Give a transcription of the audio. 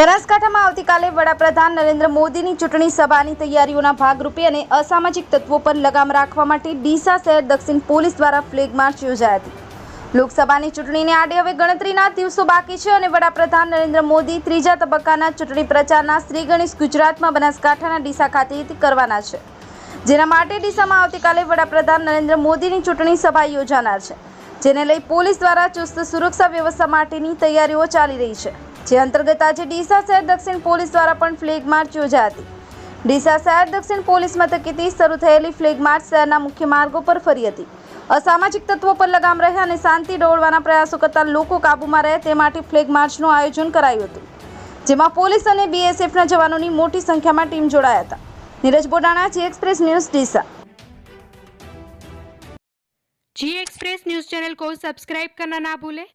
બનાસકાંઠામાં આવતીકાલે વડાપ્રધાન નરેન્દ્ર મોદીની ચૂંટણી સભાની તૈયારીઓના ભાગરૂપે અને અસામાજિક તત્વો પર લગામ રાખવા માટે ડીસા શહેર દક્ષિણ પોલીસ દ્વારા ફ્લેગ માર્ચ યોજાઈ હતી. લોકસભાની ચૂંટણીને આડે હવે ગણતરીના દિવસો બાકી છે અને વડાપ્રધાન નરેન્દ્ર મોદી ત્રીજા તબક્કાના ચૂંટણી પ્રચારના શ્રી ગણેશ ગુજરાતમાં બનાસકાંઠાના ડીસા ખાતેથી કરવાના છે. જેના માટે ડીસામાં આવતીકાલે વડાપ્રધાન નરેન્દ્ર મોદીની ચૂંટણી સભા યોજાનાર છે. જેને લઈ પોલીસ દ્વારા ચુસ્ત સુરક્ષા વ્યવસ્થા માટેની તૈયારીઓ ચાલી રહી છે. જે અંતર્ગત આજે ડીસા શહેર દક્ષિણ પોલીસ દ્વારા પણ ફ્લેગ માર્ચ યોજાઈ હતી. ડીસા શહેર દક્ષિણ પોલીસ મથકેથી શરૂ થયેલી ફ્લેગ માર્ચ શહેરના મુખ્ય માર્ગો પર ફરી હતી. અસામાજિક તત્વો પર લગામ રહે અને શાંતિ દોડવાના પ્રયાસો કરતા લોકો કાબૂમાં રહે તે માટે ફ્લેગ માર્ચનું આયોજન કરાયું હતું. જેમાં પોલીસ અને બીએસએફના જવાનોની મોટી સંખ્યામાં ટીમ જોડાયા હતા. Neeraj Bodana, Zee Express News Deesa. Zee Express News channel કો સબસ્ક્રાઇબ કરના ના ભૂલે.